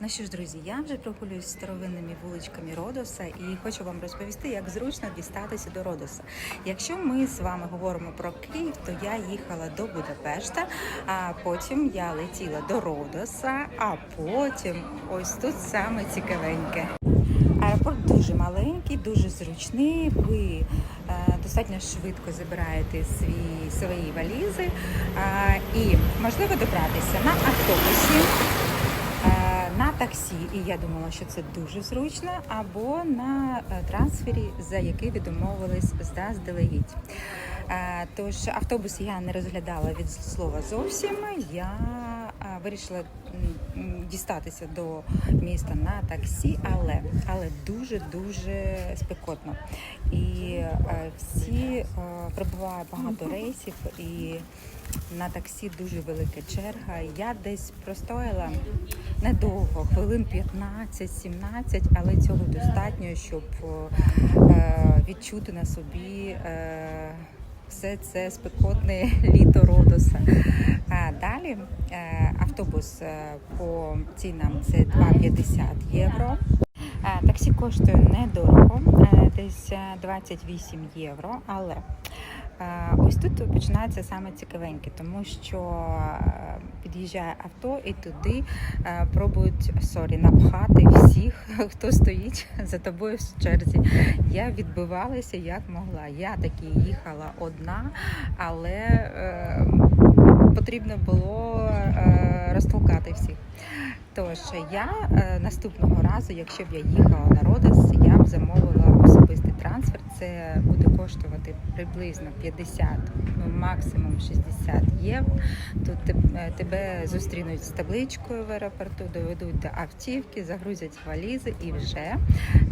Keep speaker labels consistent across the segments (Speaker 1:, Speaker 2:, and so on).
Speaker 1: Ну що ж, друзі, я вже прогулююсь старовинними вуличками Родоса і хочу вам розповісти, як зручно дістатися до Родоса. Якщо ми з вами говоримо про Київ, то я їхала до Будапешта, а потім я летіла до Родоса, а потім ось тут саме цікавеньке. Аеропорт дуже маленький, дуже зручний. Ви е, достатньо швидко забираєте свої свої валізи і можливо добратися на автобусі. Таксі, і я думала, що це дуже зручно, або на е, трансфері, за який ви домовились заздалегідь. Е, Тож автобус я не розглядала від слова зовсім. Я е, вирішила дістатися до міста на таксі, але але дуже дуже спекотно. І всі прибуває багато рейсів і. На таксі дуже велика черга. Я десь простояла недовго, хвилин 15-17, але цього достатньо, щоб е, відчути на собі е, все це спекотне літо Родоса. Далі е, автобус е, по цінам це 2,50 євро. Е, Таксі коштує недорого, е, десь е, 28 євро, але е, ось тут починається саме цікавеньке, тому що е, під'їжджає авто і туди е, пробують сорі напхати всіх, хто стоїть за тобою в черзі. Я відбивалася як могла. Я таки їхала одна, але е, потрібно було е. Тож я е, наступного разу, якщо б я їхала на Родос, я б замовила особистий трансфер. Це буде коштувати приблизно 50, ну максимум 60 євро. Тут е, тебе зустрінуть з табличкою в аеропорту, доведуть до автівки, загрузять валізи і вже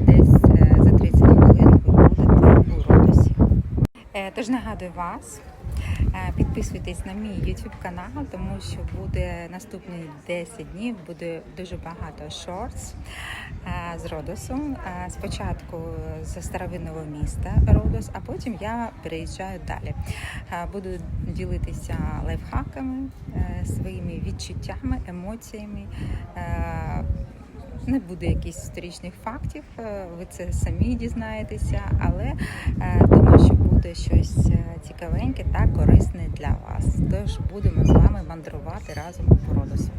Speaker 1: десь е, за 30 хвилин ви будете у Родосі. Тож нагадую вас, підписуйтесь на мій YouTube канал, тому що буде наступні 10 днів, буде дуже багато шортс е, з Родосу. Е, Спочатку з старовинного міста Родос, а потім я переїжджаю далі. Е, Буду ділитися лайфхаками, е, своїми відчуттями, емоціями. Не буде якихось історичних фактів, е, ви це самі дізнаєтеся, але е, думаю, що буде щось е, цікавеньке та корисне для вас. Тож будемо з вами мандрувати разом по Родосу.